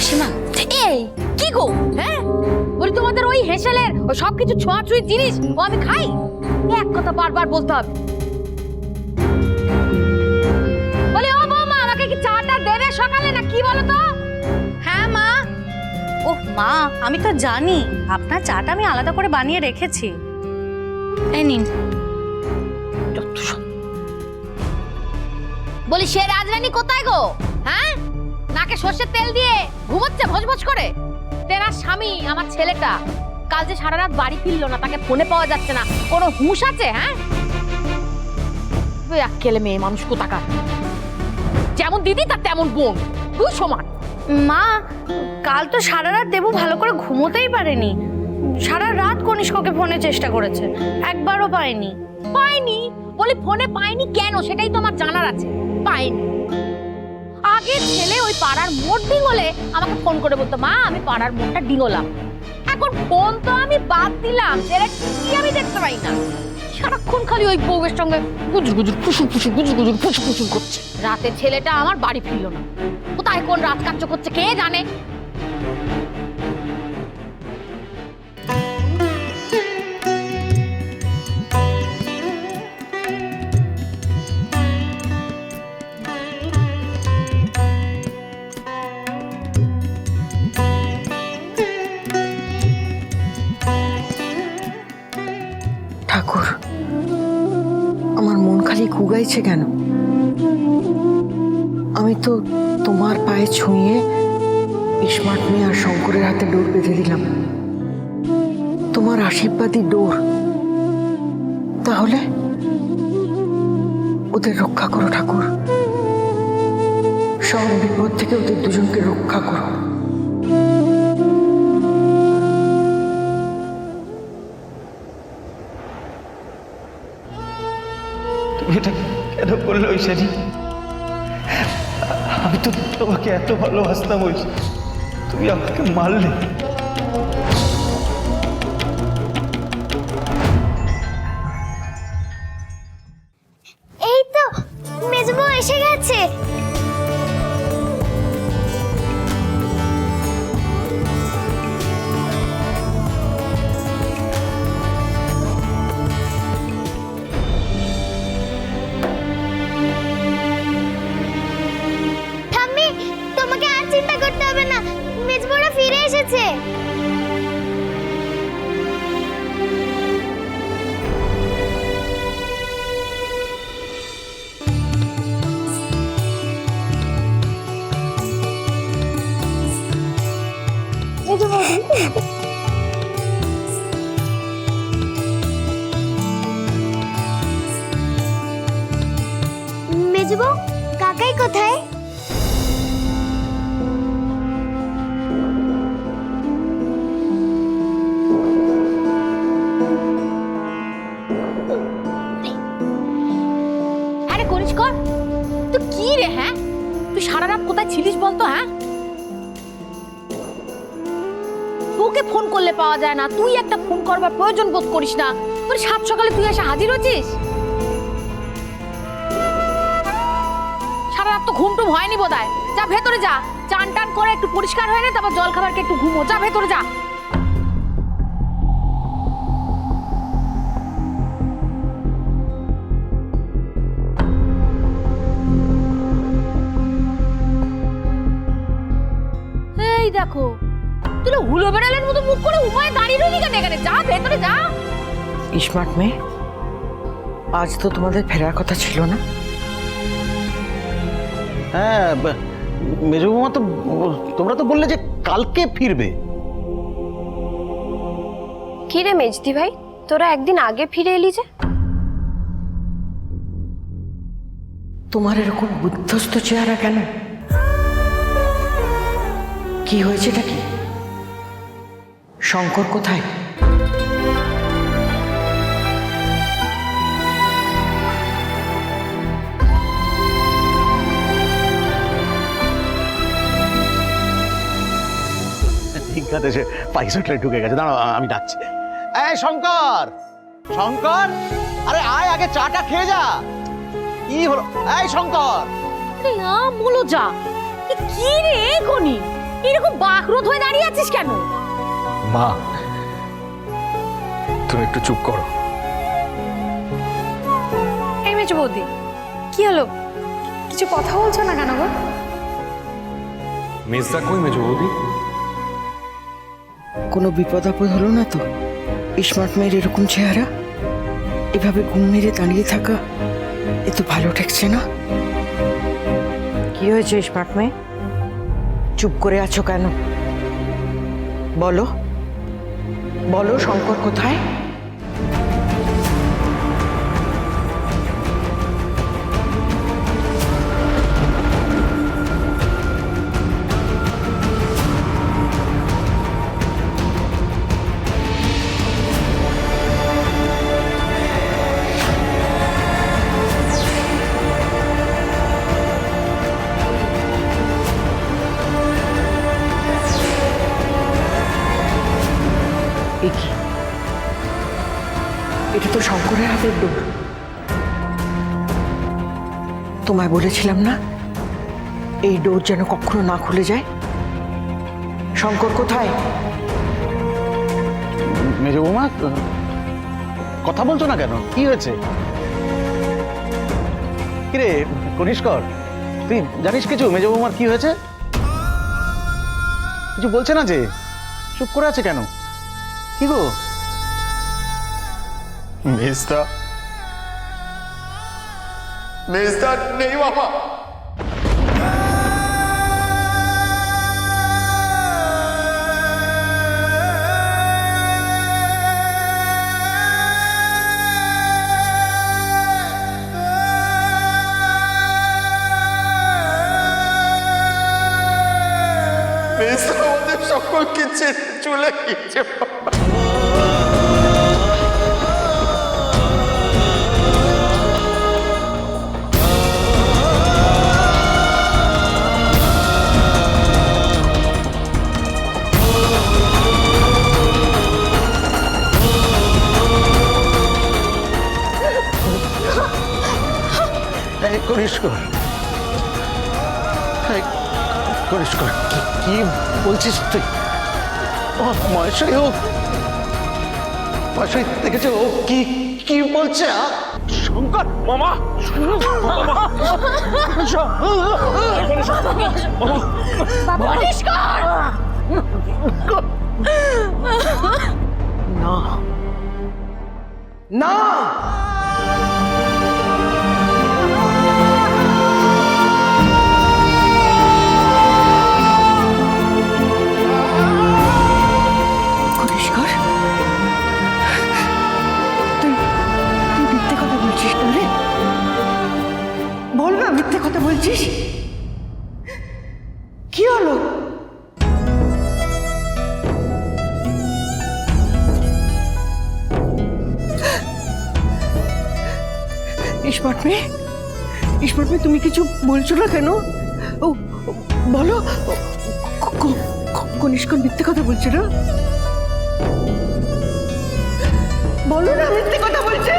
পিসিমা এই কি গো? হ্যাঁ? বলি তোমাদের ওই হেসেলের ওই সবকিছু ছোঁয়াছুঁই জিনিস ও আমি খাই? এক কথা বারবার বলতে হবে। বলি ও বৌমা আমাকে কি চাটা দেবে সকালে না কি বলো তো হ্যাঁ মা। ওহ মা আমি তো জানি। আপনার চাটা আমি আলাদা করে বানিয়ে রেখেছি। এই নিন। বলি সে রাজরানী কোথায় গো? হ্যাঁ? নাকে সর্ষের তেল দিয়ে ঘুমোচ্ছে ভজভজ করে। তেনার স্বামী আমার ছেলেটা। কাল যে সারা রাত বাড়ি ফিরলো না তাকে ফোনে পাওয়া যাচ্ছে না। কোনো হুঁশ আছে হ্যাঁ? ওই আক্কেলে মেয়ে মানুষ কোথাকার? যেমন দিদি তার তেমন বোন। দুই সমান। মা কাল তো সারা রাত দেবু ভালো করে ঘুমোতেই পারেনি। সারা রাত কনিষ্ককে ফোনে চেষ্টা করেছে। একবারও পায়নি। পাইনি বলি ফোনে পাইনি কেন? সেটাই তো আমার জানার আছে। পাইনি আগে ছেলে ওই পাড়ার মোট ডিঙোলে আমাকে ফোন করে বলতো, মা, আমি পাড়ার মোটটা ডিঙোলাম। এখন ফোন তো আমি বাদ দিলাম কি আমি দেখতে পাই না। সারাক্ষণ খালি ওই বউয়ের সঙ্গে গুজুর গুজুর, ফুসুর ফুসুর, গুজুর গুজুর, ফুসুর ফুসুর করছে। রাতে ছেলেটা আমার বাড়ি ফিরল না। কোথায় কোন রাত কার্য করছে কে জানে? কুগাইছে কেন? আমি তো তোমার পায়ে ছুঁয়ে স্মার্ট মেয়ে আর শঙ্করের হাতে ডোর বেঁধে দিলাম। তোমার আশীর্বাদী ডোর। তাহলে ওদের রক্ষা করো ঠাকুর। সব বিপদ থেকে ওদের দুজনকে রক্ষা করো। এটা কেন করলে ঐশানি আমি তো তোমাকে এত ভালোবাসতাম ঐশী তুমি আমাকে মারলে। মেজবউ কাকাই কোথায়? হ্যাঁ রে কনিষ্কর তুই কি রে হ্যাঁ? তুই সারা রাত কোথায় ছিলিস বলতো হ্যাঁ? তোকে ফোন করলে পাওয়া যায় না। তুই একটা ফোন করবার প্রয়োজন বোধ করিস না। সাত সকালে তুই এসে হাজির হচ্ছিস রাত তো ঘুম টুম হয়নি যা ভেতরে যা। চান টান করে একটু পরিষ্কার হয়ে নে, তারপর জল একটু ঘুমো। যা ভেতরে যা। এই দেখো, তুই হুলো বেড়ালের মতো মুখ করে উপায় দাঁড়িয়ে রইলি কেন এখানে? যা, ভেতরে যা। স্মার্ট মেয়ে, আজ তো তোমাদের ফেরার কথা ছিল না? হ্যাঁ মেজো বৌমা তো তোমরা তো বললে যে কালকে ফিরবে। কি রে মেজদি ভাই? তোরা একদিন আগে ফিরে এলি যে? তোমার এরকম বুদ্ধস্ত চেহারা কেন? কি হয়েছেটা কি? শঙ্কর কোথায়? ঠিক আছে সে পাইসটলে ঢুকে গেছে। দাঁড়াও আমি ডাকছি। এই শঙ্কর! শঙ্কর! আরে আয় আগে চাটা খেয়ে যা। কি হলো? এই শঙ্কর! আ যা। কি রে গনি এরকম বাকরোধ হয়ে দাঁড়িয়ে আছিস কেন? মা তুমি একটু চুপ করো। এই মেজো বৌদি কি হলো? কিছু কথা বলছো না কেন গো? মেজদা কই মেজো বৌদি? কোনো বিপদ আপদ হলো না তো? স্মার্ট মেয়ের এরকম চেহারা? এভাবে ঘুম মেরে দাঁড়িয়ে থাকা এ তো ভালো ঠেকছে না। কি হয়েছে স্মার্ট মেয়ে চুপ করে আছো কেন? বলো। বলো শঙ্কর কোথায়? শঙ্করের হাতের ডোর তোমায় বলেছিলাম না? এই ডোর যেন কখনো না খুলে যায়? শঙ্কর, কোথায়? মেজো বৌমা, কথা বলছো না কেন? কি হয়েছে? কিরে, কনিষ্কর, তুই জানিস কিছু? মেজো বৌমার কি হয়েছে? কিছু বলছে না যে? চুপ করে আছে কেন? কি গো? মেজদা মেজদা নেই আমাদের সকলকে চলে গিয়েছে এই কনিষ্কর এই কি- বলছিস তুই? ও মহেশ্বরী ও মহেশ্বরী দেখেছে ও কি কি বলছে? শঙ্কর মামা না। না। বলছিস? কি হলো? তুমি কিছু বলছো না কেন? ও, বলো কনিষ্ক মিথ্যে কথা বলছে না? বলো না মিথ্যে কথা বলছে।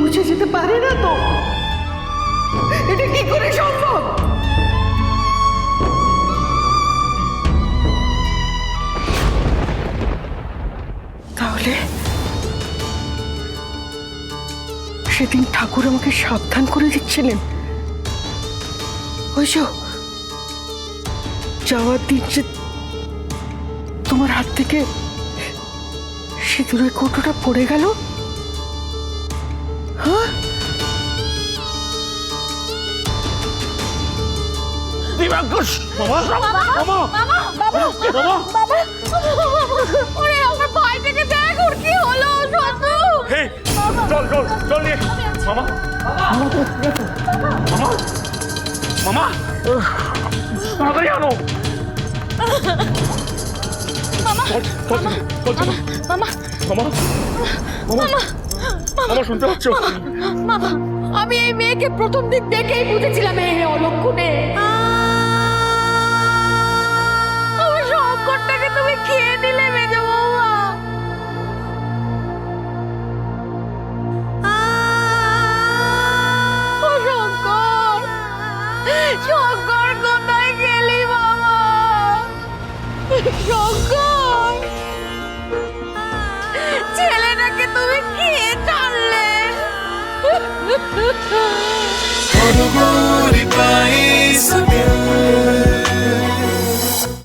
মুছে যেতে পারে না তো। এটা কি করে সম্ভব? তাহলে সেদিন ঠাকুর আমাকে সাবধান করে দিচ্ছিলেন। ওই যাওয়ার দিন যে তোমার হাত থেকে সিঁদুরের কৌটোটা পড়ে গেল? বাবা বাবা বাবা বাবা মামা মামা মামা। মামা শুনতে পাচ্ছ? মামা আমি এই মেয়েকে প্রথম দিন দেখেই বুঝেছিলাম এই অলক্ষণে। তুমি খেয়ে নিলে মেজো বৌমা। শঙ্কর কোথায় গেলি বাবা Shankar! Todo mundo e país sabia.